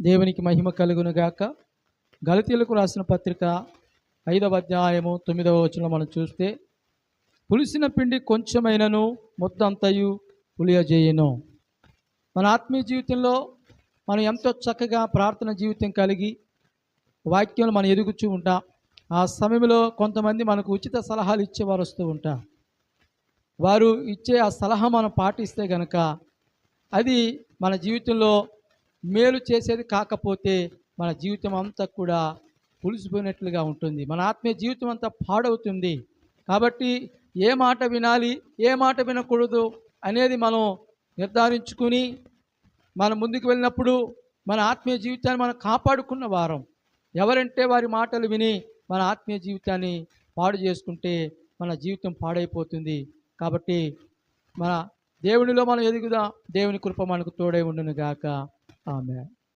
దేవునికి మహిమ కలుగునుగాక గలతీలకు రాసిన పత్రిక ఐదవ అధ్యాయము తొమ్మిదవ వచనం మనం చూస్తే పులిసిన పిండి కొంచెమైనను మొత్తంతయు పులియజేయను. మన ఆత్మీయ జీవితంలో మనం ఎంతో చక్కగా ప్రార్థన జీవితం కలిగి వాక్యంలో మనం ఎదుగుచూ ఉంటాం. ఆ సమయంలో కొంతమంది మనకు ఉచిత సలహాలు ఇచ్చేవారు వస్తూ ఉంటారు వారు ఇచ్చే ఆ సలహా మనం పాటిస్తే గనక అది మన జీవితంలో మేలు చేసేది కాకపోతే మన జీవితం అంతా కూడా పులిసిపోయినట్లుగా ఉంటుంది. మన ఆత్మీయ జీవితం అంతా పాడవుతుంది. కాబట్టి ఏ మాట వినాలి ఏ మాట వినకూడదు అనేది మనం నిర్ధారించుకుని మనం ముందుకు వెళ్ళినప్పుడు మన ఆత్మీయ జీవితాన్ని మనం కాపాడుకున్న వారం. ఎవరంటే వారి మాటలు విని మన ఆత్మీయ జీవితాన్ని పాడు చేసుకుంటే మన జీవితం పాడైపోతుంది. కాబట్టి మన దేవునిలో మనం ఎదుగుదాం. దేవుని కృప మనకు తోడై ఉండును గాక Amen